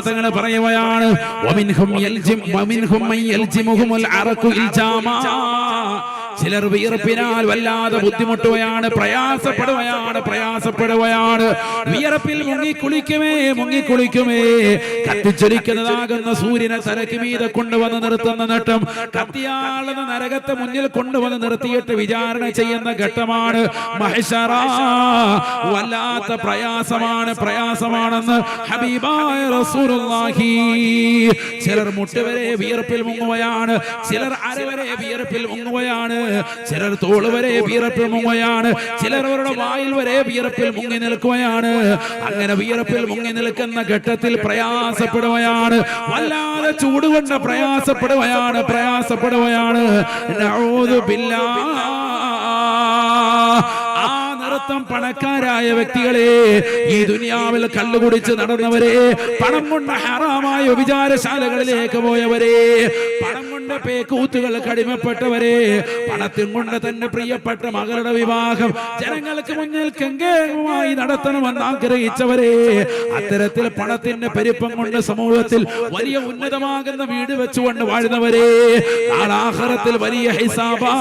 തങ്ങൾ പറയുകയാണ് ചിലർ വിയർപ്പിനാൽ വല്ലാതെ ബുദ്ധിമുട്ടുകയാണ് പ്രയാസപ്പെടുകയാണ് പ്രയാസപ്പെടുകയാണ്. വിയർപ്പിൽ മുങ്ങി കുളിക്കുമേ മുങ്ങി കുളിക്കുമേ കത്തിച്ചൊലിക്കുന്നതാകുന്ന സൂര്യനെ തലയ്ക്ക് മീതെ കൊണ്ടുവന്ന് നിർത്തുന്ന നേട്ടം കത്തിയാളുന്ന നരകത്തെ മുന്നിൽ കൊണ്ടുവന്ന് നിർത്തിയിട്ട് വിചാരണ ചെയ്യുന്ന ഘട്ടമാണ് വല്ലാത്ത പ്രയാസമാണ് പ്രയാസമാണെന്ന് ഹബീബായ റസൂലുള്ളാഹി. ചിലർ മുട്ടുവരെ വിയർപ്പിൽ മുങ്ങുകയാണ് ചിലർ അരവരെ വിയർപ്പിൽ മുങ്ങുകയാണ്. ചിലർ തോൾ വരെ വിയറപ്പിൽ മുങ്ങുകയാണ്. ചിലർ അവരുടെ വായിൽ വരെ വിയറപ്പിൽ മുങ്ങി നിൽക്കുകയാണ്. അങ്ങനെ വിയറപ്പിൽ മുങ്ങി നിൽക്കുന്ന ഘട്ടത്തിൽ പ്രയാസപ്പെടുകയാണ്. വല്ലാതെ ചൂടുകൊണ്ട് പ്രയാസപ്പെടുകയാണ് പ്രയാസപ്പെടുകയാണ്. ആ പണക്കാരായ വ്യക്തികളെ ഈ ദുനിയാവിൽ കള്ളുകുടിച്ച് നടന്നവരെ പണം കൊണ്ട് ഹറാമായ വിചാരശാലകളിലേക്ക് പോയവരെ പണം കൊണ്ട് പേക്കൂത്തുകൾ കടിമപ്പെട്ടവരെ പണത്തിൻ കൊണ്ട് തന്നെ പ്രിയപ്പെട്ട മകളുടെ വിവാഹം ജനങ്ങൾക്ക് മുന്നിൽ കെങ്കേമായി നടത്തണമെന്ന് ആഗ്രഹിച്ചവരെ അത്തരത്തിൽ പണത്തിന്റെ പെരുപ്പം കൊണ്ട് സമൂഹത്തിൽ വലിയ ഉന്നതമാകുന്ന വീട് വെച്ചുകൊണ്ട് വാഴുന്നവരെ നാളാഹറത്തിൽ വലിയ ഹിസാബാ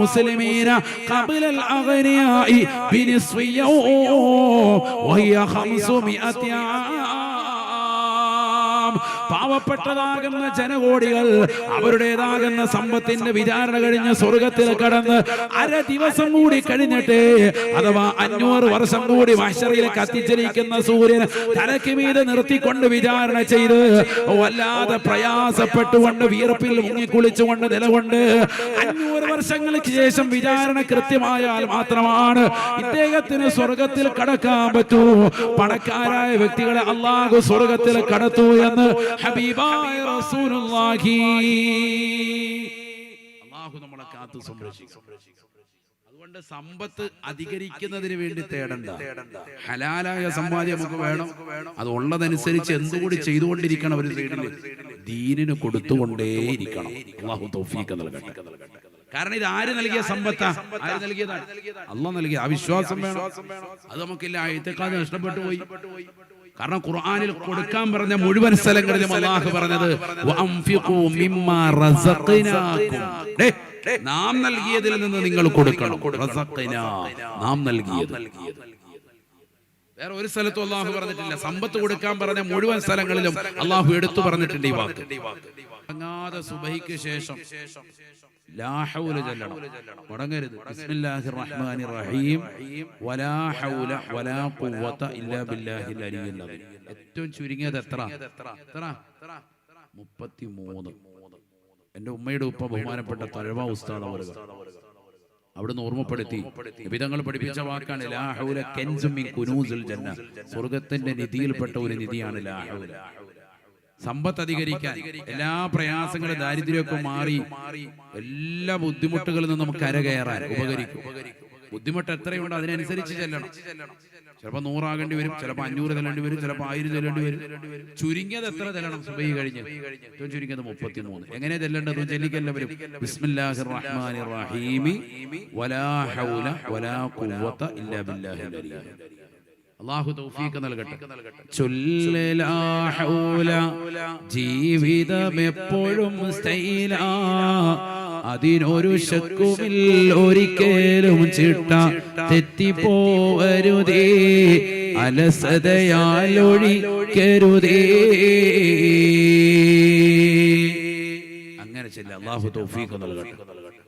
മുസ്ലിമീന വഹിയ 500 ആം പാവപ്പെട്ടതാകുന്ന ജനകോടികൾ അവരുടേതാകുന്ന സമ്പത്തിന്റെ വിചാരണ കഴിഞ്ഞ് സ്വർഗത്തിൽ കടന്ന് അര ദിവസം കൂടി കഴിഞ്ഞിട്ട് അഥവാ അഞ്ഞൂറ് വർഷം കൂടി മഷറിയിൽ കത്തിച്ചിരിക്കുന്ന സൂര്യൻ തലയ്ക്ക് മീത് നിർത്തിക്കൊണ്ട് വിചാരണ ചെയ്ത് വല്ലാതെ പ്രയാസപ്പെട്ടുകൊണ്ട് വീർപ്പിൽ മുങ്ങിക്കുളിച്ചുകൊണ്ട് നിലകൊണ്ട് അഞ്ഞൂറ് വർഷങ്ങൾക്ക് ശേഷം വിചാരണ കൃത്യമായാൽ മാത്രമാണ് ഇദ്ദേഹത്തിന് സ്വർഗത്തിൽ കടക്കാൻ പറ്റൂ. പണക്കാരായ വ്യക്തികളെ അള്ളാഹു സ്വർഗത്തിൽ കടത്തൂ എന്ന് ഹബീബായ റസൂലുള്ളാഹി. അള്ളാഹു നമ്മളെ കാത്തു സംരക്ഷിക്കും. അതുകൊണ്ട് സമ്പത്ത് അധികരിക്കുന്നതിന് വേണ്ടി തേടണ്ട. ഹലാലായ സമ്പാദ്യം നമുക്ക് വേണം. അത് ഉള്ളതനുസരിച്ച് എന്തുകൂടി ചെയ്തുകൊണ്ടിരിക്കണം ഒരു സൈഡിൽ ദീനിന് കൊടുത്തുകൊണ്ടേയിരിക്കണം. അള്ളാഹു തൗഫീഖ് നൽകട്ടെ. കാരണം ഇത് ആര് നൽകിയ സമ്പത്താ? ആര് നൽകിയതാണ്? അല്ല നൽകിയ ആ വിശ്വാസം വേണം. അത് നമുക്കില്ല ആയത്തെക്കാൾ നഷ്ടപ്പെട്ടു പോയി. കാരണം ഖുർആനിൽ കൊടുക്കാൻ പറഞ്ഞ മുഴുവൻ സ്ഥലങ്ങളിലും അള്ളാഹു പറഞ്ഞത്. നാം നൽകിയതിൽ നിന്ന് നിങ്ങൾ കൊടുക്കണം. നാം നൽകിയത്. വേറെ ഒരു സ്ഥലത്തും അള്ളാഹു പറഞ്ഞിട്ടില്ല. സമ്പത്ത് കൊടുക്കാൻ പറഞ്ഞ മുഴുവൻ സ്ഥലങ്ങളിലും അള്ളാഹു എടുത്തു പറഞ്ഞിട്ടുണ്ട് ഈ വാക്ക്. അടങ്ങാതെ സുബഹിക്ക് ശേഷം മുടങ്ങരുത്. ഏറ്റവും ചുരുങ്ങിയത് എത്ര? എത്ര? മുപ്പത്തിമൂന്ന്. എന്റെ ഉമ്മയുടെ ഉപ്പ ബഹുമാനപ്പെട്ട തഴവ ഉസ്താദ് അവിടെ അവിടുന്ന് ഓർമ്മപ്പെടുത്തി. വിധങ്ങൾ പഠിപ്പിച്ച വാക്കാണ് ലാ ഹൗല കെൻസും മിൻ കുനൂസിൽ ജന്ന. സ്വർഗത്തിന്റെ നിധിയിൽപ്പെട്ട ഒരു നിധിയാണ് ലാ ഹൗല. സമ്പത്ത് അധികരിക്കാൻ എല്ലാ പ്രയാസങ്ങളും ദാരിദ്ര്യമൊക്കെ മാറി എല്ലാ ബുദ്ധിമുട്ടുകളിൽ നിന്നും നമുക്ക് കരകയറാൻ ഉപകരിക്കും. ബുദ്ധിമുട്ട് എത്രയുണ്ടോ അതിനനുസരിച്ച് ചെല്ലണം. ചിലപ്പോ നൂറാകേണ്ടി വരും ചിലപ്പോ അഞ്ഞൂറ് ചെല്ലേണ്ടി വരും ചിലപ്പോ ആയിരം ചെല്ലേണ്ടി വരും. ചുരുങ്ങിയത് എത്ര ചെല്ലണം? സുബൈ കഴിഞ്ഞ്. ഏറ്റവും ചുരുങ്ങിയത് മുപ്പത്തിമൂന്ന്. എങ്ങനെ ചെല്ലേണ്ടത് ചെല്ലിക്കെല്ലാവരും ബിസ്മില്ലാഹിർ റഹ്മാനിർ റഹീമി വലാ ഹൗല വലാ ഖുവത ഇല്ലാ ബില്ലാഹി. അള്ളാഹു തൗഫീഖ് നൽകട്ടെ. ചൊല്ലലാഹൂല ജീവിതം എപ്പോഴും സ്റ്റൈലാ. അതിനൊരു ശക്കുമിൽ ഒരിക്കലും ചിട്ട. തെറ്റിപ്പോവരുതേ അലസതയാലൊഴിക്കരുതേ അങ്ങനെ ചെല്ല. അള്ളാഹു തൗഫീഖ് നൽകട്ടെ.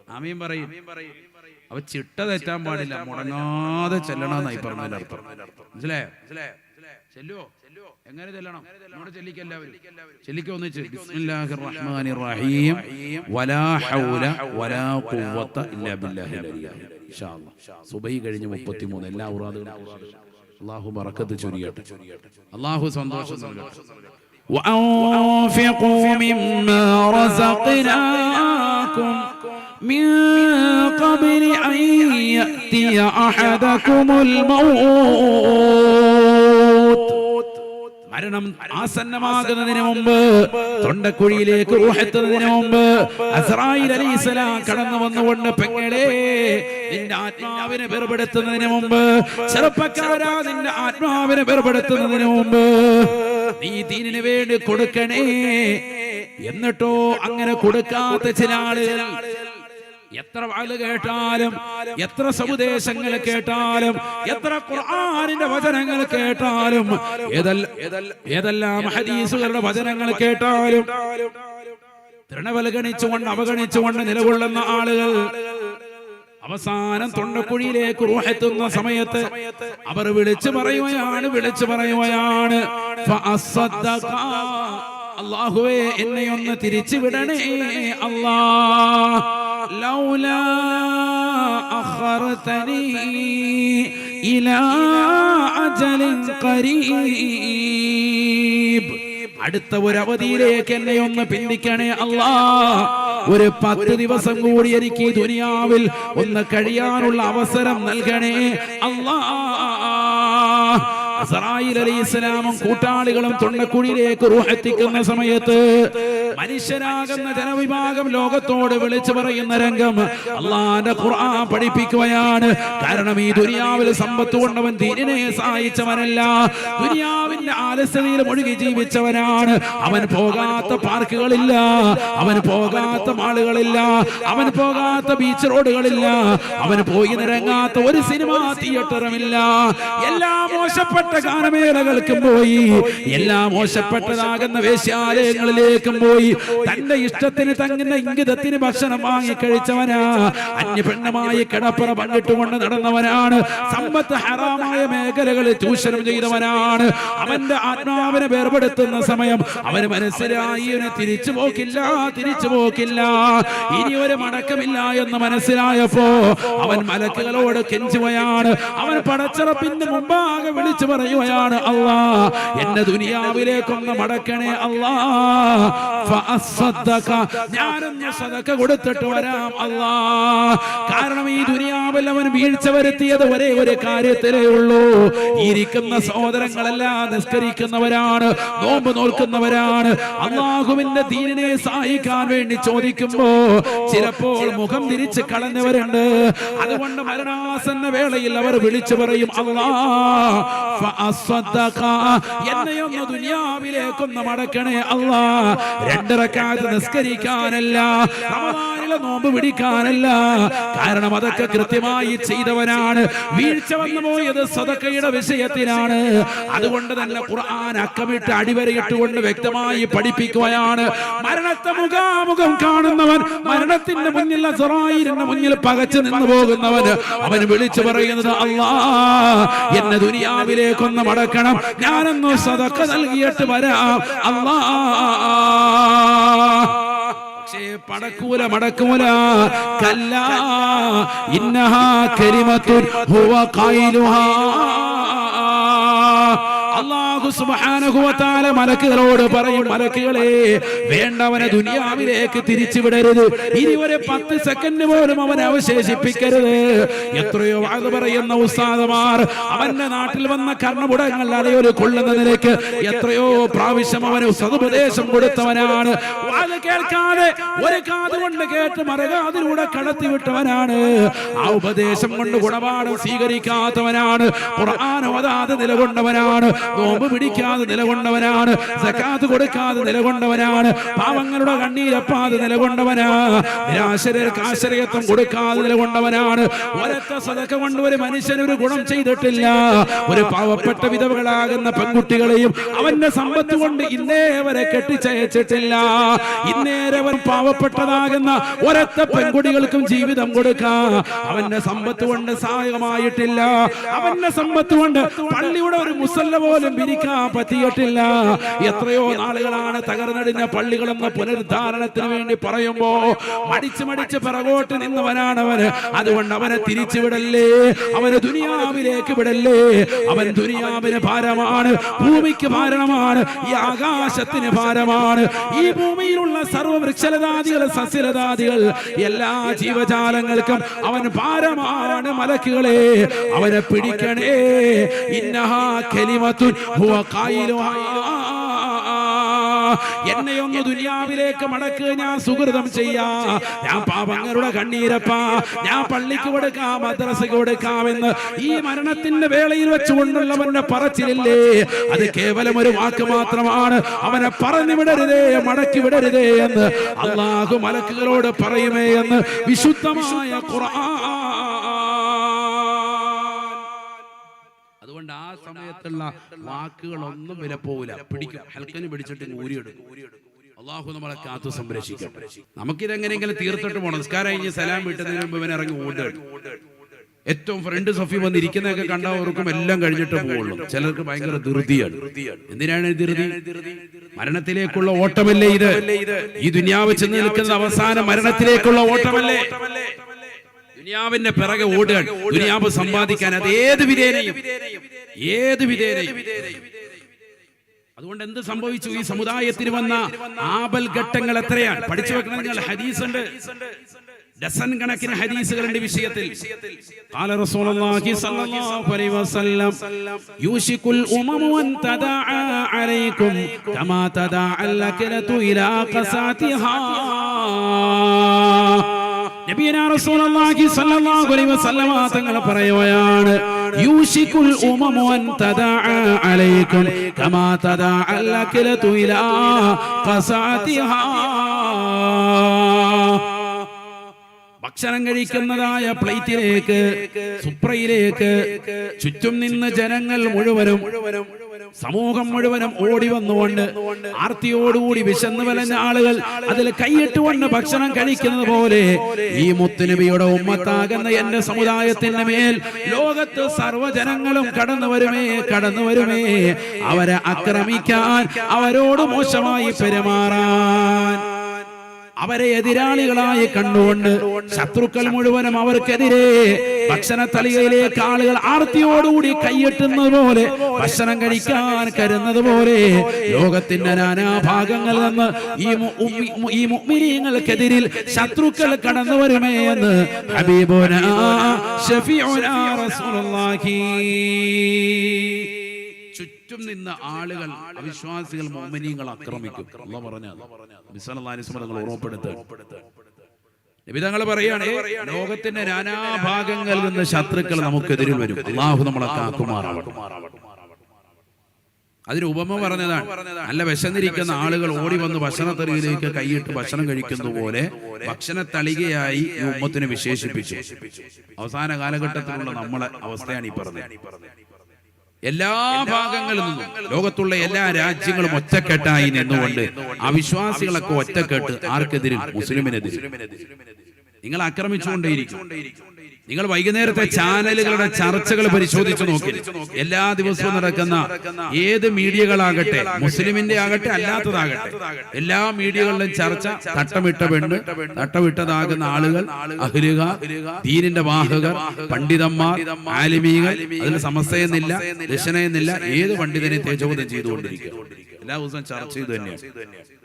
ആമീൻ പറയും. അവ ചിട്ട തെറ്റാൻ പാടില്ല. മുടങ്ങാതെ ചെല്ലണമെന്നായി പറഞ്ഞതിന്റെ അർത്ഥം. മനസ്സിലായോ? ചെല്ലുവോ? എങ്ങനെ ചെല്ലണം? നമ്മുടെ ചെല്ലിക്ക് എല്ലാവരും. ചെല്ലിക്ക് ഒന്നിച്ച് ബിസ്മില്ലാഹിർ റഹ്മാനിർ റഹീം വലാ ഹൗല വലാ ഖുവത ഇല്ലാ ബില്ലാഹിൽ അലിയ്യിൽ ഇൻഷാ അല്ലാഹ് സുബൈ കഴിഞ്ഞ് 33 എല്ലാ ഉറാദുകളും അള്ളാഹു ബറക്കത്ത് ചൊരിയട്ടെ. അള്ളാഹു സന്തോഷം നൽകട്ടെ. وأنفقوا مما رزقناكم من قبل أن يأتي أحدكم الموت മരണം ആസന്നമാകുന്നതിന് മുമ്പ് തൊണ്ടക്കുഴിയിലേക്ക് ഊഹെത്തുന്നതിന് മുമ്പ് അസ്രായിൽ അലൈഹിസ്സലാം കടന്നു വന്നുകൊണ്ട് പെങ്ങളെ നിന്റെ ആത്മാവിനെ വേർപെടുത്തുന്നതിന് മുമ്പ് ചെറുപ്പക്കാരാ നിന്റെ ആത്മാവിനെ വേർപെടുത്തുന്നതിന് മുമ്പ് നീ ദീനിന് വേണ്ടി കൊടുക്കണേ. എന്നിട്ടോ അങ്ങനെ കൊടുക്കാത്ത ചില ആളുകൾ എത്ര വാൽ കേട്ടാലും എത്ര സമുദേശങ്ങൾ കേട്ടാലും എത്ര ഖുർആനിന്റെ വചനങ്ങൾ കേട്ടാലും ഏതല്ല- ഹദീസുകളുടെ വചനങ്ങൾ കേട്ടാലും തൃണവൽഗണിച്ചുകൊണ്ട് അവഗണിച്ചുകൊണ്ട് നിലകൊള്ളുന്ന ആളുകൾ അവസാനം തൊണ്ടക്കുഴിയിലേക്ക് റൂഹെത്തുന്ന സമയത്ത് അവർ വിളിച്ചു പറയുകയാണ് വിളിച്ചു പറയുകയാണ്. അള്ളാഹുവേ എന്നെ ഒന്ന് തിരിച്ചു വിടണേ അല്ലാ. ലൗലാ ഇലാ അജലിൻ ഖരീബ്. അടുത്ത ഒരു അവധിയിലേക്ക് എന്നെ ഒന്ന് പിന്തിക്കണേ അല്ലാ. ഒരു പത്ത് ദിവസം കൂടി എനിക്ക് ഈ ദുനിയാവിൽ ഒന്ന് കഴിയാനുള്ള അവസരം നൽകണേ അല്ലാ. അസറായിൽ അലി ഇസ്ലാമും കൂട്ടാളികളും തൊണ്ടക്കുഴിയിലേക്ക് റൂഹെത്തിക്കുന്ന സമയത്ത് മനുഷ്യരാകുന്ന ജനവിഭാഗം ലോകത്തോട് വിളിച്ചു പറയുന്ന രംഗം. അള്ളാന്റെ ഖുർആൻ പഠിപ്പിക്കുകയാണ്. കാരണം ഈ ദുനിയാവിൽ സമ്പത്ത് കൊണ്ടവൻ ദീനിനെ സഹായിച്ചവനല്ല. ദുനിയാവിന്റെ ആലസ്യതയിൽ മുഴുകി ജീവിച്ചവനാണ്. അവൻ പോകാത്ത പാർക്കുകളില്ല. അവൻ പോകാത്ത മാളുകളില്ല. അവൻ പോകാത്ത ബീച്ച് റോഡുകളില്ല. അവൻ പോയി നിരങ്ങാത്ത ഒരു സിനിമാ തിയേറ്ററുമില്ല. എല്ലാ മോശപ്പെട്ട ഗാനമേളകൾക്കും പോയി. എല്ലാ മോശപ്പെട്ടതാകുന്ന വേശ്യാലയങ്ങളിലേക്കും പോയി. തന്റെ ഇഷ്ടത്തിന് തങ്ങുന്ന ഇംഗിതത്തിന് ഭക്ഷണം വാങ്ങി കഴിച്ചവനാ. അന്യ പെണ്ണുമായി കിടപ്പറ പങ്കിട്ടുകൊണ്ട് നടന്നവനാണ്. സമ്പത്ത് ഹറാമായ മേഖലകളിൽ ചൂഷണം ചെയ്തവനാണ്. അവന്റെ ആത്മാവിനെ വേർപെടുത്തുന്ന സമയം അവന് മനസ്സിലായി. തിരിച്ചു പോക്കില്ല തിരിച്ചു പോക്കില്ല. ഇനി ഒരു മടക്കമില്ല എന്ന് മനസ്സിലായപ്പോ അവൻ മലക്കുകളോട് കെഞ്ചുകയാണ്. അവൻ പടച്ചിറപ്പിന്റെ മുമ്പാകെ വിളിച്ചു പറയുകയാണ് അള്ളാ എന്റെ ദുനിയാവിലേക്കൊന്ന് മടക്കണേ അള്ളാ. ഞാനും ഞാനൊന്ന് സദക്ക കൊടുത്തിട്ട് വരാം അള്ളാ. കാരണം ഈ ദുനിയാവിൽ അവൻ വീഴ്ച വരുത്തിയത് ഒരേ ഒരു കാര്യത്തിലേ ഉള്ളൂ. ഇരിക്കുന്ന സഹോദരങ്ങളെല്ലാം നിസ്കരിക്കുന്നവരാണ് നോമ്പ് നോൽക്കുന്നവരാണ്. അള്ളാഹുവിന്റെ ദീനിനെ സഹായിക്കാൻ വേണ്ടി ചോദിക്കുമ്പോ ചിലപ്പോൾ മുഖം തിരിച്ച് കളഞ്ഞവരുണ്ട്. അതുകൊണ്ട് മരണാസന്ന വേളയിൽ അവർ വിളിച്ചു പറയും ഫഅസ്സദ്ദഖ. എന്നെയൊന്ന് ദുനിയാവിലേക്കൊന്ന് മടക്കണേ അല്ലാ രണ്ടിറക്കാതെ നിസ്കരിക്കാനല്ല റമദാനിലെ നോമ്പ് പിടിക്കാനല്ല. കാരണം അതൊക്കെ കൃത്യമായി ചെയ്തവനാണ് വീഴ്ച വന്നു പോയത് സദക്കയുടെ വിഷയത്തിലാണ്. അതുകൊണ്ട് തന്നെ ഖുർആൻ അക്കമിട്ട് അടിവരയിട്ടുകൊണ്ട് വ്യക്തമായി പഠിപ്പിക്കുകയാണ്. മരണത്തെ മുഖാമുഖം കാണുന്നവൻ മരണത്തിന്റെ മുന്നിൽ അസറായിലിന്റെ മുന്നിൽ പകച്ചു നിന്ന് പോകുന്നവന് അവൻ വിളിച്ചു പറയുന്നത് അള്ളാ എന്നെ ദുനിയാവിലേക്കൊന്ന് മടക്കണം. ഞാനൊന്ന് സതക്ക നൽകിയിട്ട് വരാം. അള്ളാ പക്ഷേ പടക്കൂല കല്ല ഇന്നഹാ കരിമത്തുൻ ഹുവ ഖൈലുഹാ. അള്ളാഹു മലക്കുകളോട് പറയും മലക്കുകളെ വേണ്ടവനെ ദുനിയാവിലേക്ക് തിരിച്ചു വിടരുത് ഇനി ഒരു പത്ത് സെക്കൻഡ് പോലും അവനെ അവശേഷിപ്പിക്കരുത്. എത്രയോ അത് പറയുന്ന ഉസ്താദമാർ അവന്റെ നാട്ടിൽ വന്ന കർണപുടങ്ങൾ അലയൊരു കൊള്ളുന്ന നിലയ്ക്ക് എത്രയോ പ്രാവശ്യം അവന് സതുപദേശം കൊടുത്തവനാണ്. അത് കേൾക്കാതെ ഒരു കാത് കൊണ്ട് കേട്ട് മറികാതിലൂടെ കടത്തി വിട്ടവനാണ് ആ ഉപദേശം കൊണ്ട് ഗുണപാഠം സ്വീകരിക്കാത്തവനാണ്. ഖുർആൻ ഓതാതെ നിലകൊണ്ടവനാണ്. നോമ്പ് പിടിക്കാതെ നിലകൊണ്ടവനാണ് സക്കാത്ത് കൊടുക്കാതെ നിലകൊണ്ടവനാണ് പാവങ്ങളുടെ കണ്ണീരപ്പാതെ നിലകൊണ്ടവനാ നിരാശരർക്ക് ആശ്രയത്വം കൊടുക്കാതെ നിലകൊണ്ടവനാണ് ഒരൊക്കെ സതക്ക കൊണ്ട് ഒരു മനുഷ്യന് ഒരു ഗുണം ചെയ്തിട്ടില്ല. ഒരു പാവപ്പെട്ട വിധവകളാകുന്ന പെൺകുട്ടികളെയും അവന്റെ സമ്പത്ത് കൊണ്ട് ഇന്നേ വരെ കെട്ടിച്ചയച്ചിട്ടില്ല. ഇന്നേരവൻ പാവപ്പെട്ടതാകുന്ന ഒരൊറ്റ പെൺകുട്ടികൾക്കും ജീവിതം കൊടുക്കാം. അവന്റെ സമ്പത്ത് കൊണ്ട് സഹായമായിട്ടില്ല അവന്റെ സമ്പത്ത് കൊണ്ട് പള്ളിയുടെ ഒരു മുസല്ല പോലും പിരിക്കാൻ പറ്റിയിട്ടില്ല. എത്രയോ നാളുകളാണ് തകർന്നടിഞ്ഞ പള്ളികളെന്ന പുനരുദ്ധാരണത്തിന് വേണ്ടി പറയുമ്പോ മടിച്ച് മടിച്ച് പിറകോട്ട് നിന്നവനാണ് അവന് അതുകൊണ്ട് അവനെ തിരിച്ചുവിടല്ലേ അവന് ദുനിയാവിലേക്ക് വിടല്ലേ? അവൻ ദുനിയാവിന് ഭാരമാണ് ഭൂമിക്ക് ഭാരമാണ് ഈ ആകാശത്തിന് ഭാരമാണ്. ഈ ഭൂമിയിലുള്ള സർവ വൃക്ഷലതാദികൾ സസ്യലതാദികൾ എല്ലാ ജീവജാലങ്ങൾക്കും അവൻ ഭാരമാണ് മലക്കുകളെ. അവനെ പിടിക്കണേ. ഇന്നഹാ ഖായിലുഹാ. എന്നെ ഒന്ന് ദുനിയാവിലേക്ക് മടക്ക്. ഞാൻ സുഹൃതം ചെയ്യാ. ഞാൻ പാപങ്ങളുടെ കണ്ണീരപ്പാ. ഞാൻ പള്ളിക്ക് കൊടുക്കാം മദ്രസയ്ക്ക് കൊടുക്കാമെന്ന് ഈ മരണത്തിന്റെ വേളയിൽ വെച്ചുകൊണ്ടുള്ളവരുടെ പറച്ചിലില്ലേ? അത് കേവലം ഒരു വാക്ക് മാത്രമാണ്. അവനെ പറഞ്ഞു വിടരുതേ മടക്കി വിടരുതേ എന്ന്. അള്ളാഹു മലക്കുകളോട് പറയുമേ എന്ന് വിശുദ്ധമായ ഖുർആൻ സമയത്തുള്ള വാക്കുകളൊന്നും വില പോവില്ല. പിടിക്കും. ഹൽക്കന് പിടിച്ചിട്ട് ഊരിയെടുക്കും. അള്ളാഹു നമ്മളെ കാത്തു സംരക്ഷിക്കട്ടെ. നമുക്കിതെങ്ങനെയെങ്കിലും തീർത്തിട്ട് പോകണം നിസ്കാരം കഴിഞ്ഞ് സലാം വിട്ടതിന് മുമ്പ് ഇവനെ ഇറങ്ങി ഓടുക ഏറ്റവും ഫ്രണ്ട് സഫി വന്ന് ഇരിക്കുന്നതൊക്കെ കണ്ടവർക്കും എല്ലാം കഴിഞ്ഞിട്ട് പോകുള്ളൂ ചിലർക്ക് ഭയങ്കര ധൃതിയാണ്. എന്തിനാണ് ധൃതി? മരണത്തിലേക്കുള്ള ഓട്ടമല്ലേ ഇത്? ഈ ദുനിയാവ് ചെന്ന് നിൽക്കുന്ന അവസാന മരണത്തിലേക്കുള്ള ഓട്ടമല്ലേ? ദുനിയാവിന്റെ പിറകെ ഓടുകയാണ് ദുനിയാവ് സമ്പാദിക്കാൻ അത് ഏത് വിധേനയും ഏത് വിധേനയും അതുകൊണ്ട് എന്ത് സംഭവിച്ചു ഈ സമുദായത്തിന് വന്ന ആപൽ ഘട്ടങ്ങൾ എത്രയാണ് പഠിച്ചു വെക്കണം നിങ്ങൾ ഹദീസ് ഉണ്ട് ഡസൻ കണക്കിന് ഹദീസുകളുണ്ട് ഈ വിഷയത്തിൽ قال رسول الله صلى الله عليه وسلم يوشك الأمم أن تداعى عليكم كما تداعى الأكلة إلى قساتها യൂഷിക്കുൽ ഉമമുൻ അലൈക്കും കമാ ഇലാ ഭക്ഷണം കഴിക്കുന്നതായ പ്ലേറ്റിലേക്ക് സുപ്രയിലേക്ക് ചുറ്റും നിന്ന് ജനങ്ങൾ മുഴുവനും സമൂഹം മുഴുവനും ഓടി വന്നുകൊണ്ട് ആർത്തിയോടുകൂടി വിശന്നു വലഞ്ഞ ആളുകൾ അതിൽ കൈയിട്ടുകൊണ്ട് ഭക്ഷണം കഴിക്കുന്നത് പോലെ ഈ മുത്തുനബിയുടെ ഉമ്മത്താകുന്ന എന്റെ സമുദായത്തിന്റെ മേൽ ലോകത്ത് സർവജനങ്ങളും കടന്നു വരുമേ കടന്നു വരുമേ. അവരെ ആക്രമിക്കാൻ അവരോട് മോശമായി പെരുമാറാൻ. അവരെ എതിരാളികളായി കണ്ടുകൊണ്ട് ശത്രുക്കൾ മുഴുവനും അവർക്കെതിരെ ഭക്ഷണ തളികയിലേക്ക് ആളുകൾ ആർത്തിയോടുകൂടി കൈയെട്ടുന്നത് പോലെ ഭക്ഷണം കഴിക്കാൻ കരുന്നത് പോലെ ലോകത്തിന്റെ നാനാഭാഗങ്ങളിൽ നിന്ന് ഈ മു- ഈ മുഅ്മിനീങ്ങൾക്കെതിരിൽ ശത്രുക്കൾ കടന്നു വരുമേ എന്ന് ഹബീബുന ഷഫീഉന റസൂലുള്ളാഹി. ചുറ്റും നിന്ന ആളുകൾ അവിശ്വാസികൾ മോമിനിയങ്ങൾ ആക്രമിക്കും. അല്ല പറഞ്ഞ വിസലങ്ങൾ ഓർമ്മപ്പെടുത്തുക വിധങ്ങൾ പറയാണ് ലോകത്തിന്റെ നാനാഭാഗങ്ങളിൽ നിന്ന് ശത്രുക്കൾ നമുക്കെതിരിൽ വരും. അള്ളാഹു നമ്മളെ കാക്കുമാറാവട്ടെ അതിന് ഉപമ പറഞ്ഞതാണ്. നല്ല വിശന്നിരിക്കുന്ന ആളുകൾ ഓടി വന്ന് ഭക്ഷണത്തറിയിലേക്ക് കൈയിട്ട് ഭക്ഷണം കഴിക്കുന്ന പോലെ ഭക്ഷണത്തളികയായി ഈ ഉമ്മത്തിനെ വിശേഷിപ്പിച്ചു. അവസാന കാലഘട്ടത്തിലുള്ള നമ്മളെ അവസ്ഥയാണ് ഈ പറഞ്ഞത്. എല്ലാ ഭാഗങ്ങളിൽ നിന്നും ലോകത്തുള്ള എല്ലാ രാജ്യങ്ങളും ഒറ്റക്കെട്ടായി നിന്നുകൊണ്ട് അവിശ്വാസികളൊക്കെ ഒറ്റക്കെട്ട് ആർക്കെതിരും മുസ്ലിമിനെതിരും. നിങ്ങൾ ആക്രമിച്ചുകൊണ്ടേയിരിക്കും നിങ്ങൾ വൈകുന്നേരത്തെ ചാനലുകളുടെ ചർച്ചകൾ പരിശോധിച്ചു നോക്കി എല്ലാ ദിവസവും നടക്കുന്ന ഏത് മീഡിയകളാകട്ടെ മുസ്ലിമിന്റെ ആകട്ടെ അല്ലാത്തതാകട്ടെ. എല്ലാ മീഡിയകളിലും ചർച്ച തട്ടമിട്ട പെണ്ണ് തട്ടമിട്ടതാകുന്ന ആളുകൾ അഹ്ലുക ദീനിന്റെ വാഹകർ പണ്ഡിതന്മാർ ആലിമീകൾ അതിന് സമസ്തയെന്നില്ല ദശനയെന്നില്ല ഏത് പണ്ഡിതനെ തേജോധം ചെയ്തുകൊണ്ടിരിക്കുക. എല്ലാ ദിവസവും ചർച്ച ചെയ്തു തന്നെയാണ്.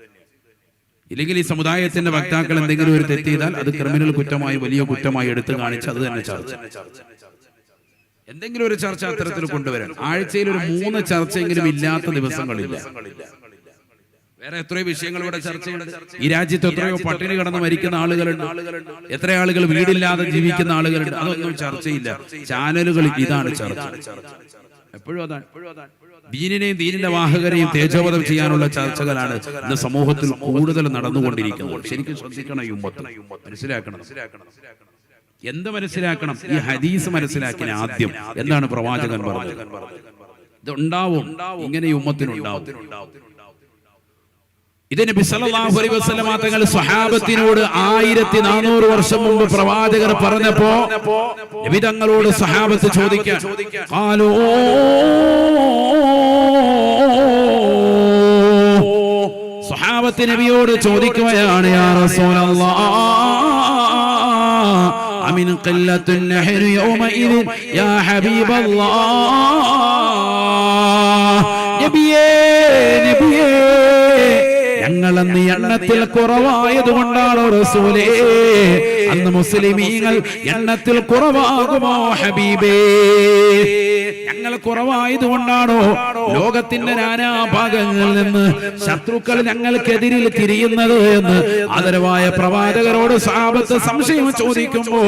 ഇല്ലെങ്കിൽ ഈ സമുദായത്തിന്റെ വക്താക്കൾ എന്തെങ്കിലും ഒരു തെറ്റ് ചെയ്താൽ അത് ക്രിമിനൽ കുറ്റമായി വലിയ കുറ്റമായി എടുത്തു കാണിച്ച് അത് തന്നെ ചർച്ച. എന്തെങ്കിലും ഒരു ചർച്ച അത്തരത്തിൽ കൊണ്ടുവരാൻ. ആഴ്ചയിൽ ഒരു മൂന്ന് ചർച്ചയെങ്കിലും ഇല്ലാത്ത ദിവസങ്ങളില്ല. വേറെ എത്രയോ വിഷയങ്ങൾ ഇവിടെ ചർച്ചയുണ്ട്. ഈ രാജ്യത്ത് എത്രയോ പട്ടിണി കടന്ന് മരിക്കുന്ന ആളുകളുണ്ട്. എത്ര ആളുകൾ വീടില്ലാതെ ജീവിക്കുന്ന ആളുകളുണ്ട്. അതൊന്നും ചർച്ചയില്ല. ചാനലുകൾ ഇതാണ് ചർച്ച. എപ്പോഴും അതാണ്. ദീനിനെയും ദീനിന്റെ വാഹകരെയും തേജോവധം ചെയ്യാനുള്ള ചർച്ചകളാണ് ഇന്ന് സമൂഹത്തിൽ കൂടുതൽ നടന്നുകൊണ്ടിരിക്കുന്നത്. ശരിക്കും ശ്രദ്ധിക്കണം മനസ്സിലാക്കണം. എന്ത് മനസ്സിലാക്കണം? ഈ ഹദീസ് മനസ്സിലാക്കിയ ആദ്യം. എന്താണ് പ്രവാചകൻ പറഞ്ഞത്? ഇത് ഉണ്ടാവും ഇങ്ങനെ ഉമ്മത്തിനുണ്ടാവും. ഇത് നബി സല്ലല്ലാഹു അലൈഹി വസല്ലമ തങ്ങൾ സ്വഹാബത്തിനോട് ആയിരത്തി നാനൂറ് വർഷം മുമ്പ് പ്രവാചകർ പറഞ്ഞപ്പോ നബി തങ്ങളോട് സ്വഹാബത്ത് ചോദിക്കാൻ ഖാലൂ സ്വഹാബത്ത് നബിയോട് ചോദിക്കുകയാണ് യാ റസൂലല്ലാഹ് യാ ഹബീബല്ലാഹ് നബിയേ നബിയേ ഞങ്ങൾ അന്ന് എണ്ണത്തിൽ കുറവായത് കൊണ്ടാണോ റസൂലേ. അന്ന് മുസ്ലിമീങ്ങൾ എണ്ണത്തിൽ കുറവാകുമോ ഹബീബേ? ഞങ്ങൾ കുറവായത് കൊണ്ടാണോ ലോകത്തിന്റെ നാനാഭാഗങ്ങളിൽ നിന്ന് ശത്രുക്കൾ ഞങ്ങൾക്കെതിരിൽ തിരിയുന്നത് എന്ന് ആദരവായ പ്രവാചകരോട് സാപത്ത് സംശയം ചോദിക്കുമ്പോ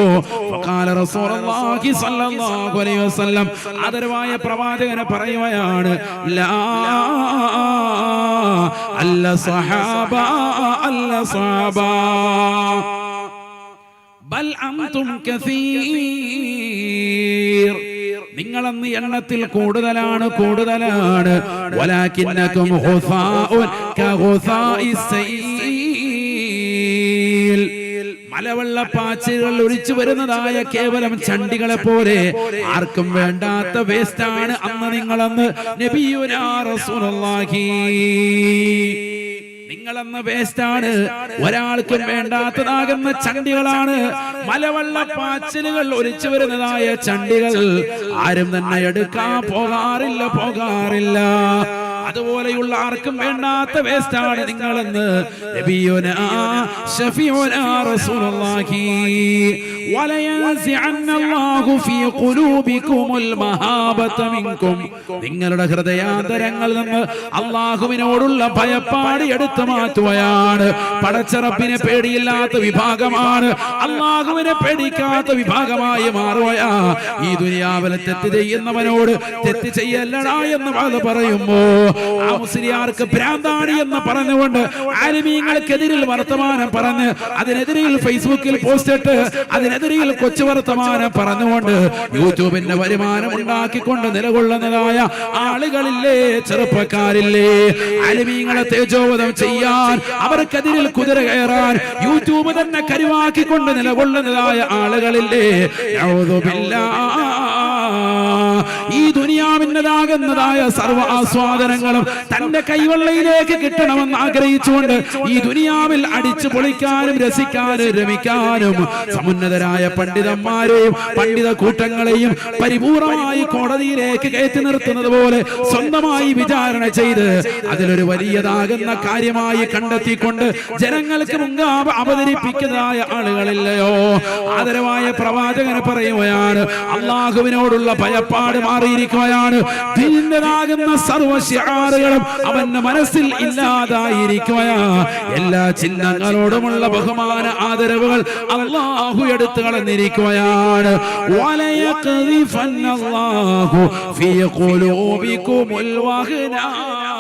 ഫഖാല റസൂലുള്ളാഹി സ്വല്ലല്ലാഹു അലൈഹി വസല്ലം ആദരവായ പ്രവാചകനെ പറയുകയാണ് ലാ അല്ല സഹാബ അല്ല സഹാബ ബൽ അംതും കസീർ നിങ്ങളന്ന് എണ്ണത്തിൽ കൂടുതലാണ് കൂടുതലാണ്. വലാകിന്നകും ഹുസാഉൻ ഒഴിച്ചു വരുന്നതായ കേവലം ചണ്ടികളെ പോലെ ആർക്കും വേണ്ടാത്ത വേസ്റ്റാണ് അന്ന് നിങ്ങളന്ന് നബിയുനാ റസൂലുള്ളാഹി. നിങ്ങളെന്ന വേസ്റ്റാണ്. ഒരാൾക്കും വേണ്ടാത്തതാകുന്ന ചണ്ടികളാണ്. മലവെള്ള പാച്ചിലുകൾ ഒലിച്ചു വരുന്നതായ ചണ്ടികൾ. ആരും തന്നെ എടുക്കാൻ പോകാറില്ല പോകാറില്ല. അതുപോലെയുള്ള ആർക്കും വേണ്ടാത്ത വേസ്റ്റാണ് നിങ്ങളെന്ന് നബിയോനാ ശഫീഉനാ റസൂലുള്ളാഹി. നിങ്ങളുടെ ഹൃദയാന്തരങ്ങളിൽ നിന്ന് അള്ളാഹുവിനോടുള്ള ഭയപ്പാട് എടുത്തു മാറ്റുകയാണ്. പടച്ചറപ്പിനെ പേടിയില്ലാത്ത വിഭാഗമാണ്. അള്ളാഹുവിനെ പേടിക്കാത്ത വിഭാഗമായി മാറുകയാ. ഈ ദുനിയാവിലെ തെറ്റ് ചെയ്യുന്നവനോട് തെറ്റ് ചെയ്യല്ലടാ എന്ന് അത് പറയുമ്പോ ആ മുസ്ലിയാർക്ക് ഭ്രാന്താണി എന്ന് പറഞ്ഞുകൊണ്ട് ആലിമീങ്ങൾക്കെതിരിൽ വർത്തമാനം പറഞ്ഞ് അതിനെതിരെ ഫേസ്ബുക്കിൽ പോസ്റ്റ് ഇട്ട് അതിനെതിരിൽ കൊച്ചു വർത്തമാനം പറഞ്ഞുകൊണ്ട് യൂട്യൂബിന്റെ വരുമാനം ഉണ്ടാക്കിക്കൊണ്ട് നിലകൊള്ളുന്നതായ ആളുകളില്ലേ ചെറുപ്പക്കാരില്ലേ അലിമീങ്ങളെ തേജോവധം ചെയ്യാൻ അവർക്കെതിരിൽ കുതിര കയറാൻ യൂട്യൂബ് തന്നെ കരുവാക്കിക്കൊണ്ട് നിലകൊള്ളുന്നതായ ആളുകളില്ലേ ഔദുബില്ലാ. ഈ ദുനിയാവിന്റെതാകുന്നതായ സർവ ആസ്വാദനങ്ങളും തന്റെ കൈവെള്ളയിലേക്ക് കിട്ടണമെന്ന് ആഗ്രഹിച്ചുകൊണ്ട് ഈ ദുനിയാവിൽ അടിച്ചു പൊളിക്കാനും രസിക്കാനും രമിക്കാനും സമുന്നതരായ പണ്ഡിതന്മാരെയും പണ്ഡിത കൂട്ടങ്ങളെയും പരിപൂർണമായി കോടതിയിലേക്ക് കയറ്റി നിർത്തുന്നത് പോലെ സ്വന്തമായി വിചാരണ ചെയ്ത് അതിലൊരു വലിയതാകുന്ന കാര്യമായി കണ്ടെത്തിക്കൊണ്ട് ജനങ്ങൾക്ക് മുങ്കാവ് അവതരിപ്പിക്കുന്നതായ ആളുകളില്ലയോ? ആദരവായ പ്രവാചകന് പറയുകയാണ് അള്ളാഹുവിനോടുള്ള ഭയപ്പാട് മാറിയിരിക്കുകയാണ്. ദീനരാകുന്ന സർവശാറുകളും അവന്റെ മനസ്സിൽ ഇല്ലാതായിരിക്കുകയാ. എല്ലാ ചിഹ്നങ്ങളോടുമുള്ള ബഹുമാന ആദരവുകൾ അള്ളാഹു എടുത്തു കളഞ്ഞിരിക്കുകയാണ്. വലയഖദിഫന്ന അല്ലാഹു ഫീ ഖുലൂബികുമുൽ വഹ്നാ.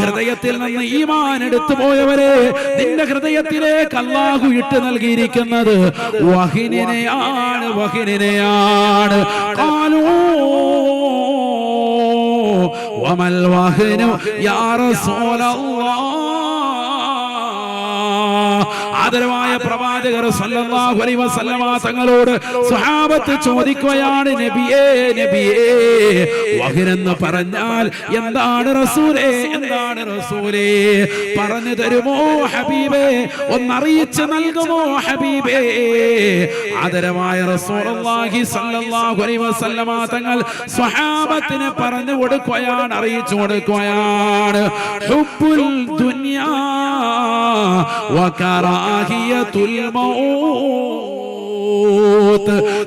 ഹൃദയത്തിൽ നിന്ന് ഈമാൻ എടുത്തു പോയവരെ നിന്റെ ഹൃദയത്തിലേക്ക് അള്ളാഹു ഇട്ട് നൽകിയിരിക്കുന്നത് വഹിനെയാണ് വഹിനെയാണ് കാലോ വഹനു യാ റസൂലല്ലാഹ് ആദരവായ പ്രവാചകർ സല്ലല്ലാഹു അലൈഹി വസല്ലമ തങ്ങളോട് സ്വഹാബത്ത് ചോദിക്കുകയാണ് നബിയേ നബിയേ വഹനെന്ന് പറഞ്ഞാൽ എന്താണ് റസൂലേ എന്താണ് റസൂലേ? പറഞ്ഞു തരുമോ ഹബീബേ? ഒന്നറിയിച്ചു നൽകുമോ ഹബീബേ? ആദരവായ റസൂലുള്ളാഹി സല്ലല്ലാഹു അലൈഹി വസല്ലമ തങ്ങൾ സ്വഹാബത്തിന് പറഞ്ഞു കൊടുക്കുകയാണ് അറിയിച്ചു കൊടുക്കുകയാണ്. ഹുബ്ബുൽ ദുനിയാ വകറാഹിയത്തുൽ മൗത്ത്.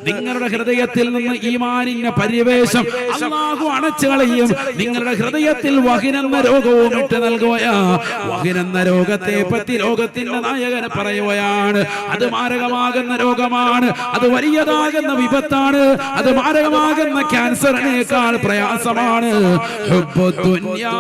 നിങ്ങളുടെ ഹൃദയത്തിൽ നിന്ന് ഈമാനിന്റെ പരിവേശം അള്ളാഹു അണച്ചു കളയും. നിങ്ങളുടെ ഹൃദയത്തിൽ വഹിനെന്ന രോഗവും ഇട്ട് നൽകുകയാ വഹിനെന്ന രോഗത്തെ പറ്റി ലോകത്തിന്റെ നായകൻ പറയുകയാണ്. അത് മാരകമാകുന്ന രോഗമാണ്. അത് വലിയതാകുന്ന വിപത്താണ്. അത് മാരകമാകുന്ന ക്യാൻസറിനേക്കാൾ പ്രയാസമാണ്. ഹുബ്ബുദ്ദുന്യാ.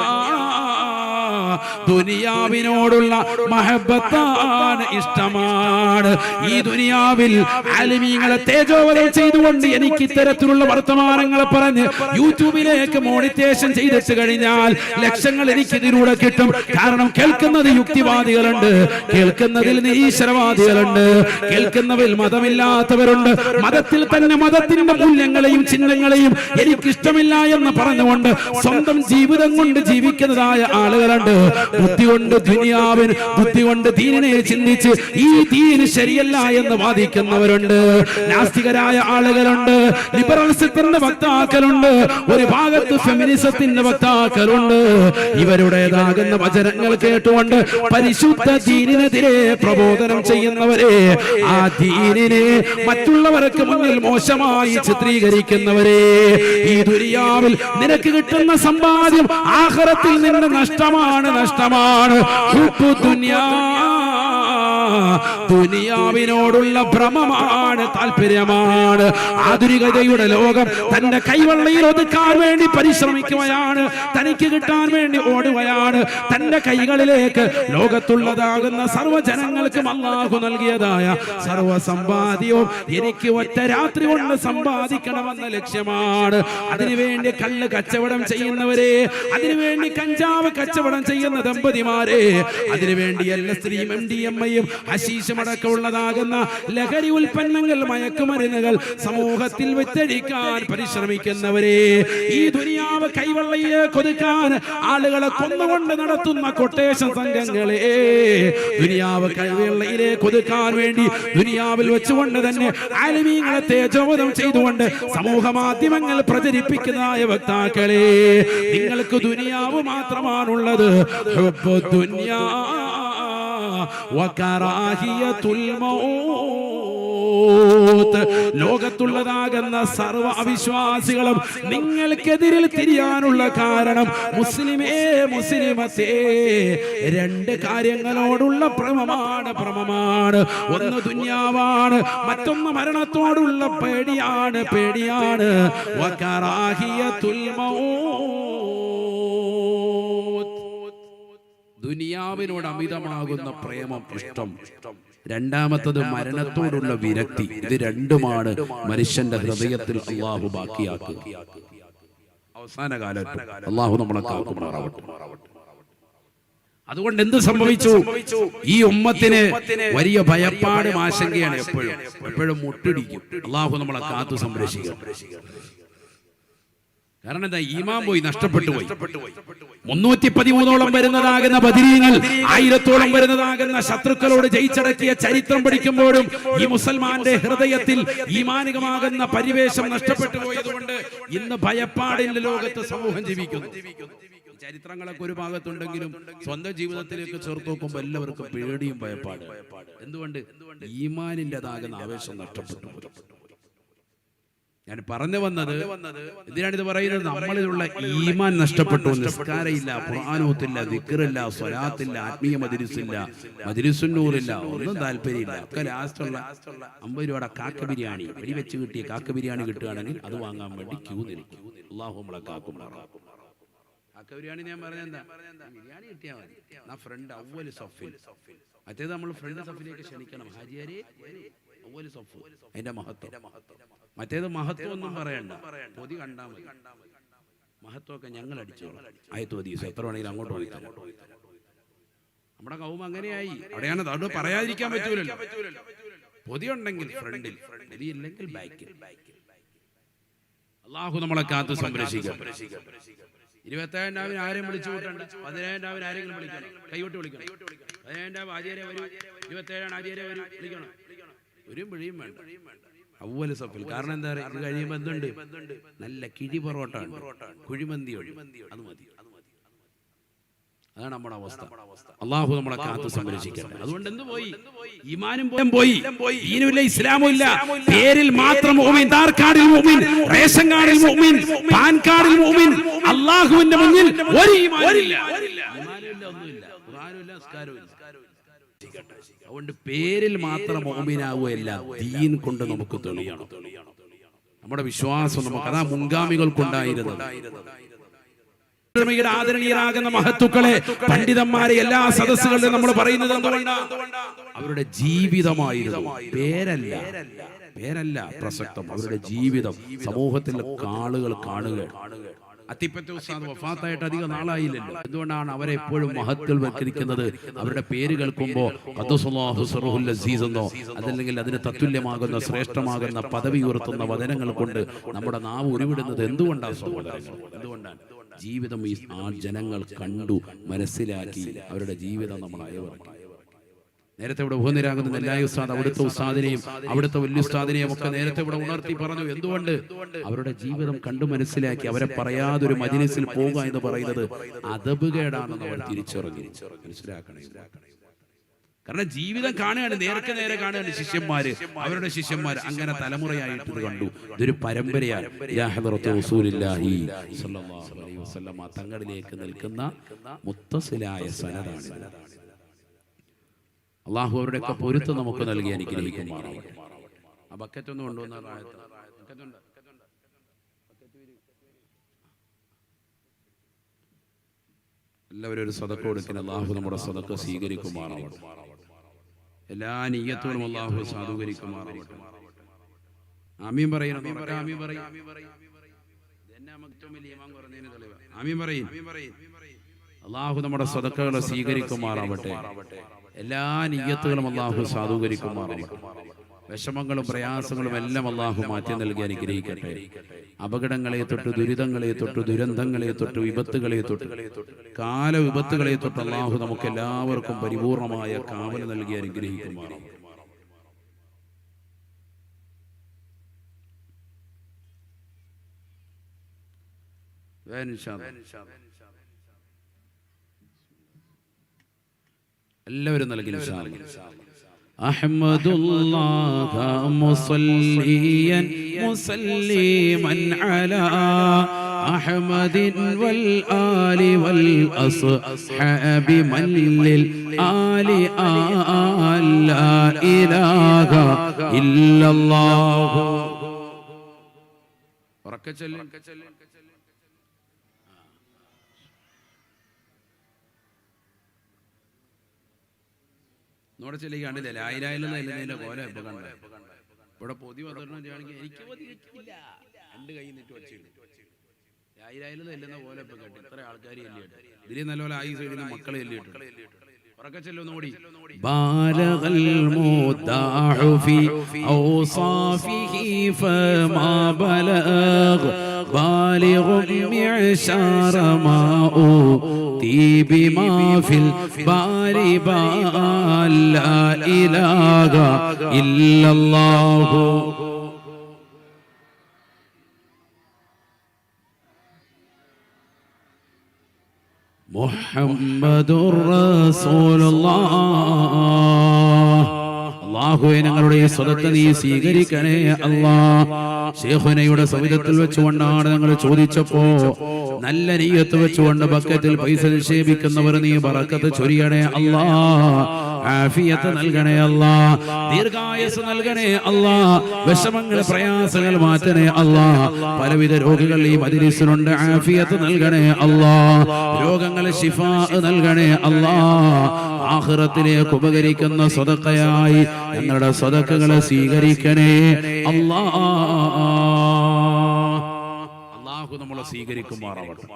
ദുനിയാവിനോടുള്ള മഹബത്താണ് ഇഷ്ടമാണ്. ഈ ദുനിയാവിൽ അലിമീങ്ങളെ തേജോവലം ചെയ്തുകൊണ്ട് എനിക്ക് ഇത്തരത്തിലുള്ള വർത്തമാനങ്ങൾ പറഞ്ഞ് യൂട്യൂബിലേക്ക് മോണിറ്റേഷൻ ചെയ്തിട്ട് കഴിഞ്ഞാൽ ലക്ഷങ്ങൾ എനിക്ക് ഇതിലൂടെ കിട്ടും. കാരണം കേൾക്കുന്നത് യുക്തിവാദികളുണ്ട്. കേൾക്കുന്നതിൽ നിരീശ്വരവാദികളുണ്ട്. കേൾക്കുന്നവരിൽ മതമില്ലാത്തവരുണ്ട്. മതത്തിൽ തന്നെ മതത്തിന്റെ മൂല്യങ്ങളെയും ചിഹ്നങ്ങളെയും എനിക്കിഷ്ടമില്ല എന്ന് പറഞ്ഞുകൊണ്ട് സ്വന്തം ജീവിതം കൊണ്ട് ജീവിക്കുന്നതായ ആളുകളുണ്ട്. ബുദ്ധി കൊണ്ട് ദുനിയാവിന് ബുദ്ധി കൊണ്ട് ദീനിനെ ചിന്തിച്ച് ഈ ദീന് ശരിയല്ല എന്ന് വാദിക്കുന്നവരുണ്ട്. നാസ്തികരായ ആളുകളുണ്ട്. ലിബറൽസത്തിന്റെ വക്താക്കളുണ്ട്. ഒരു ഭാഗത്ത് ഫെമിനിസത്തിന്റെ വക്താക്കളുണ്ട്. ഇവരുടേതാകുന്ന വചനങ്ങൾ കേട്ടുകൊണ്ട് പരിശുദ്ധ ദീനിനെതിരെ പ്രബോധനം ചെയ്യുന്നവരെ ആ ദീനിനെ മറ്റുള്ളവർക്ക് മുന്നിൽ മോശമായി ചിത്രീകരിക്കുന്നവരെ ഈ ദുരിയാവിൽ നിനക്ക് കിട്ടുന്ന സമ്പാദ്യം ആഹ്റത്തിൽ നിന്ന് നഷ്ടമാണ്. നഷ്ടമാണ്. ദുനിയാ ദുനിയാവിനോടുള്ള ഭ്രമമാണ് താല്പര്യമാണ് ആധുനികതയുടെ ലോകം തന്റെ കൈവെള്ളയിൽ ഒതുക്കാൻ വേണ്ടി പരിശ്രമിക്കുകയാണ്. തനിക്ക് കിട്ടാൻ വേണ്ടി ഓടുകയാണ്. തന്റെ കൈകളിലേക്ക് ലോകത്തുള്ളതാകുന്ന സർവജനങ്ങൾക്കും അള്ളാഹു നൽകിയതായ സർവ സമ്പാദ്യവും എനിക്ക് ഒറ്റ രാത്രി കൊണ്ട് സമ്പാദിക്കണമെന്ന ലക്ഷ്യമാണ്. അതിനുവേണ്ടി കള്ള് കച്ചവടം ചെയ്യുന്നവരെ അതിനുവേണ്ടി കഞ്ചാവ് കച്ചവടം ചെയ്യുന്ന ദമ്പതിമാരെ അതിനുവേണ്ടി എല്ലാ സ്ത്രീയും എം ഡി എം ഐയും അശീശമടക്കമുള്ളതാകുന്ന ലഹരി ഉൽപ്പന്നങ്ങൾ മയക്കുമരുന്നുകൾ സമൂഹത്തിൽ വിറ്റഴിക്കാൻ പരിശ്രമിക്കുന്നവരെ ഈ ദുനിയാവ് കൈവെള്ളയെ കൊതുക്കാൻ ആളുകളെ കൊന്നുകൊണ്ട് നടത്തുന്ന കൊട്ടേഷൻ സംഘങ്ങളെ ദുനിയാവ് കൈവെള്ളയിലെ കൊതുക്കാൻ വേണ്ടി ദുനിയാവിൽ വെച്ചുകൊണ്ട് തന്നെ ആലിമീങ്ങളെ തേജോവധം ചെയ്തുകൊണ്ട് സമൂഹ മാധ്യമങ്ങൾ പ്രചരിപ്പിക്കുന്നതായ വക്താക്കളെ നിങ്ങൾക്ക് ദുനിയാവ് മാത്രമാണുള്ളത്. ദുനിയാ വകറാഹിയത്തുൽ മൗത്ത് ലോകത്തുള്ളതാകുന്ന സർവ അവിശ്വാസികളും നിങ്ങൾക്കെതിരിൽ തിരിയാനുള്ള കാരണം മുസ്ലിമേ മുസ്ലിമത്തേ. രണ്ട് കാര്യങ്ങളോടുള്ള ഭ്രമമാണ് ഭ്രമമാണ്. ഒന്ന് ദുന്യാവാണ് മറ്റൊന്ന് മരണത്തോടുള്ള പേടിയാണ് പേടിയാണ്. വകറാഹിയത്തുൽ മൗത്ത് ദുനിയാവിനോട് അമിതമാകുന്ന പ്രേമം ഇഷ്ടം. രണ്ടാമത്തത് മരണത്തോടുള്ള വിരക്തി. ഇത് രണ്ടുമാണ് മനുഷ്യന്റെ ഹൃദയത്തിൽ അള്ളാഹു ബാക്കിയാക്കുക. അവസാന കാലത്ത് അള്ളാഹു നമ്മളെ കാക്കുമാറാവട്ടെ അതുകൊണ്ട് എന്ത് സംഭവിച്ചു? ഈ ഉമ്മത്തിന് വലിയ ഭയപ്പാടും ആശങ്കയാണ് എപ്പോഴും. എപ്പോഴും മുട്ടിടിക്കും. അള്ളാഹു നമ്മളെ കാത്തു സംരക്ഷിക്കും കാരണം എന്താ ഈമാൻ പോയി നഷ്ടപ്പെട്ടു പോയി. മുന്നൂറ്റി പതിമൂന്നോളം വരുന്നതാകുന്ന ബദിരീങ്ങൾ ആയിരത്തോളം വരുന്നതാകുന്ന ശത്രുക്കളോട് ജയിച്ചടക്കിയ ചരിത്രം പഠിക്കുമ്പോഴും ഈ മുസൽമാന്റെ ഹൃദയത്തിൽ ഈമാനികമാകുന്ന പരിവേഷം നഷ്ടപ്പെട്ടു പോയതുകൊണ്ട് ഇന്ന് ഭയപ്പാടിന്റെ ലോകത്ത് സമൂഹം ജീവിക്കുന്നു. ചരിത്രങ്ങളൊക്കെ ഒരു ഭാഗത്തുണ്ടെങ്കിലും സ്വന്തം ജീവിതത്തിലേക്ക് ചേർത്ത് നോക്കുമ്പോൾ എല്ലാവർക്കും പേടിയും ഭയപ്പാട്. എന്തുകൊണ്ട്? ഈമാനിന്റെതാകുന്ന ആവേശം നഷ്ടപ്പെട്ടു. ഞാൻ പറഞ്ഞു വന്നത് എന്തിനാണ് ഇത് പറയുന്നത്? നമ്മളിലുള്ള ഈമാൻ നഷ്ടപ്പെട്ടു നിസ്കാരയില്ല ഖുർആാനൂത്തില്ല ദിക്കറില്ല സ്വലാത്തില്ല ആത്മീയ മദിരിസില്ല മദിരിസുന്നൂറില്ല ഒന്നും താല്പര്യമില്ല. ഒക്കെ ലാസ്റ്റുള്ള അമ്പത് രൂപയുടെ കാക്ക ബിരിയാണി. വെടി വെച്ച് കിട്ടിയ കാക്ക ബിരിയാണി കിട്ടുകയാണെങ്കിൽ അത് വാങ്ങാൻ വേണ്ടി ക്യൂ നിൽക്കും. അള്ളാഹു നമ്മളെ കാക്കും കാക്ക ബിരിയാണി ഞാൻ പറഞ്ഞെന്താ ബിരിയാണി കിട്ടിയാൽ മതി. ആ ഫ്രണ്ട് അവൽ സഫിൽ മറ്റേത് നമ്മൾ ഫ്രണ്ട് സഫിലേക്ക് ക്ഷണിക്കണം. ഹാജിയാരെ അവൽ സഫ്. അതിന്റെ മഹത്വം. മറ്റേത് മഹത്വം ഒന്നും പറയണ്ട. പൊതി കണ്ടാ മതി. മഹത്വമൊക്കെ ഞങ്ങൾ അടിച്ചോളാം ആയത്ത് മതി. എത്ര വേണമെങ്കിലും അങ്ങോട്ട് പോയിക്കാം നമ്മുടെ കൗമ അങ്ങനെയായി. അവിടെയാണ് അത് പറയാതിരിക്കാൻ പറ്റൂലല്ലോ. പൊതി ഉണ്ടെങ്കിൽ ഫ്രണ്ടിൽ പൊതി ഇല്ലെങ്കിൽ ബാക്കിൽ അള്ളാഹു നമ്മളെ കാത്ത് സംരക്ഷിക്കാം. ഇരുപത്തേഴാം രാവിലെ ആരെയും വിളിച്ചു കൂട്ടണ്ട. പതിനേഴാം രാവിലെ ആരെങ്കിലും വിളിക്കണം. കൈവിട്ട് വിളിക്കണം. പതിനേഴാം രാവ് ആചാര്യ വരും. ഇരുപത്തേഴാം ആചാര്യ വരും. വിളിക്കണം. ഒരു വിളിയും വേണ്ട. അവൽ സഫിൽ കാരണം എന്താ പറയുക? കഴിയുമ്പോൾ എന്തുണ്ട്? നല്ല കിഴി പൊറോട്ട കുഴിമന്തി ഒഴി അത് മതി. അതാണ് നമ്മുടെ അവസ്ഥ. അള്ളാഹു നമ്മളെ കാത്ത് സംരക്ഷിക്കട്ടെ. അതുകൊണ്ട് എന്ത് പോയി. ഇമാനും പോയി. ഈനുമില്ല ഇസ്ലാമും ഇല്ല. പേരിൽ മാത്രം മുഅ്മിൻ ആധാർ കാർഡിൽ മുഅ്മിൻ റേഷൻ കാർഡിൽ മുഅ്മിൻ പാൻ കാർഡിൽ മുഅ്മിൻ അള്ളാഹുവിന്റെ മുന്നിൽ ഒരു ഈമാനില്ല ഒന്നുമില്ല ഖുർആനുമില്ല നിസ്കാരവുമില്ല അതുകൊണ്ട് പേരിൽ മാത്രം മോമിനാവുകയല്ല ദീൻ കൊണ്ട് നമുക്ക് തെളിയണം. നമ്മുടെ വിശ്വാസം നമുക്ക് അതാ മുൻഗാമികൾക്കുണ്ടായിരുന്നത്. യുടെ ആദരണീയരാകുന്ന മഹത്തുക്കളെ പണ്ഡിതന്മാരെ എല്ലാ സദസ്സുകളിലും നമ്മൾ പറയുന്നത് അവരുടെ ജീവിതമായിരുന്നു. പേരല്ല. പേരല്ല പ്രസക്തം. അവരുടെ ജീവിതം. സമൂഹത്തിൽ ആളുകൾ കാണുക. അത്തിപ്പറ്റ ഉസ്താദ് വഫാത്തായിട്ട് അധികം നാളായില്ലല്ലോ. എന്തുകൊണ്ടാണ് അവരെ എപ്പോഴും മഹത്വവൽക്കരിക്കുന്നത്? അവരുടെ പേര് കേൾക്കുമ്പോൾ അസീസ് അതല്ലെങ്കിൽ അതിന് തത്തുല്യമാകുന്ന ശ്രേഷ്ഠമാകുന്ന പദവി ഉയർത്തുന്ന വചനങ്ങൾ കൊണ്ട് നമ്മുടെ നാവ് ഉരുവിടുന്നത് എന്തുകൊണ്ടാണ് സഹോദരങ്ങൾ എന്തുകൊണ്ടാണ്? ജീവിതം ഈ ആ ജനങ്ങൾ കണ്ടു മനസ്സിലാക്കി അവരുടെ ജീവിതം നമ്മൾ അയവിറക്കി. നേരത്തെ ഇവിടെ ഉപനിരാകുന്ന നെല്ലായ ഉസ്താദ് അവിടുത്തെ ഉസ്താദിനെയും അവിടുത്തെ വലിയ ഉസ്താദിനെയും ഒക്കെ നേരത്തെ ഇവിടെ ഉണർത്തി പറഞ്ഞു. എന്തുകൊണ്ട്? അവരുടെ ജീവിതം കണ്ടു മനസ്സിലാക്കി അവരെ പറയാതെ ഒരു മജിലിസിൽ പോകുക എന്ന് പറയുന്നത് അതബുകേടാണെന്ന് അവർ തിരിച്ചറിഞ്ഞു. മനസ്സിലാക്കണേ. കാരണം ജീവിതം കാണുകയാണ് നേരത്തെ നേരെ കാണുകയാണ് ശിഷ്യന്മാര്. അവരുടെ ശിഷ്യന്മാര് അങ്ങനെ തലമുറയായിട്ട് ഇത് കണ്ടു. ഇതൊരു പരമ്പരയാണ് തങ്ങളിലേക്ക് നിൽക്കുന്ന മുത്തസിലായ സനതാണ് അള്ളാഹു അവരുടെയൊക്കെ പൊരുത്തം നമുക്ക് നൽകി എനിക്ക് ആ ബക്കറ്റ് ഒന്ന് കൊണ്ടുവന്ന എല്ലാവരും ഒരു സതക്ക കൊടുക്കുന്ന അള്ളാഹു നമ്മുടെ സതക്ക സ്വീകരിക്കുമാറാവട്ടെ. എല്ലാ നീയത്തോടും അള്ളാഹു സാധൂകരിക്കുമാറാവട്ടെ. ആമീൻ പറയണം ആമീൻ പറയും. ആമീൻ പറയും. അള്ളാഹു നമ്മുടെ സദക്കകളെ സ്വീകരിക്കുമാറാവട്ടെ. എല്ലാ നീയത്തുകളും അള്ളാഹു സാധൂകരിക്കുമാറാവട്ടെ. വിഷമങ്ങളും പ്രയാസങ്ങളും എല്ലാം അള്ളാഹു മാറ്റി നൽകി അനുഗ്രഹിക്കട്ടെ അപകടങ്ങളെ തൊട്ട് ദുരിതങ്ങളെ തൊട്ട് ദുരന്തങ്ങളെ തൊട്ട് വിപത്തുകളെ തൊട്ട് കാല വിപത്തുകളെ തൊട്ട് അള്ളാഹു നമുക്ക് എല്ലാവർക്കും പരിപൂർണമായ കാവൽ നൽകി അനുഗ്രഹിക്കുമാണ്. എല്ലാവരും നൽകി. أحمد الله مصليا مسلما على أحمد والآل والأصحاب من للآل آل لا إله إلا الله നോടെ ചെല്ലിക്ക് കണ്ടില്ലേ? ലായിലായില്ലെന്ന് എല്ലുന്നതിന്റെ പോലെ ഇപ്പൊ കണ്ടേ? ഇവിടെ പൊതി വന്നിട്ടുണ്ടെങ്കിൽ എനിക്ക് പൊതി വെക്കില്ല രണ്ട് കൈ നിട്ട് വെച്ചിട്ട് ലായിലായില്ലെന്ന് എല്ലുന്ന പോലെ ഇപ്പൊ കേട്ടു ഇത്ര ആൾക്കാർ എല്ലിയിട്ട് ഇതിൽ നല്ലപോലെ ആയി സൈഡിൽ മക്കളെ എല്ലിയിട്ട് ഉറക്കെ ചെല്ലുന്നു കൂടി بالغ المدع في أوصافه فما بلغ بالغ معشار ما أوتي بما في البار بال لا إله إلا الله അള്ളാഹുവെ ഞങ്ങളുടെ ഈ സ്വതത്തെ നീ സ്വീകരിക്കണേ അല്ലാ. ശേഖനയുടെ സവിധത്തിൽ വെച്ചുകൊണ്ടാണ് ഞങ്ങൾ ചോദിച്ചപ്പോ നല്ല നീയത്ത് വെച്ചുകൊണ്ട് ബക്കറ്റിൽ പൈസ നിക്ഷേപിക്കുന്നവർ നീ പറക്കത്ത് ചൊരിയണേ അല്ലാ. ആഫിയത്ത് നൽകണേ അല്ലാ. ദീർഘായസ് നൽകണേ അല്ലാ. വിഷമങ്ങൾ പ്രയാസങ്ങൾ മാറ്റണേ അല്ലാ. പലവിധ രോഗികൾ ഈ മജിലിസിനുണ്ട്. ആഫിയത്ത് നൽകണേ അല്ലാ. രോഗങ്ങൾ ശിഫാ നൽകണേ അല്ലാ. ആഹ്റത്തിലേക്ക് ഉപകരിക്കുന്ന സ്വതക്കയായി ഞങ്ങളുടെ സ്വതക്കകളെ സ്വീകരിക്കണേ അല്ലാ. നമ്മളെ സ്വീകരിക്കുമാറാവട്ടെ.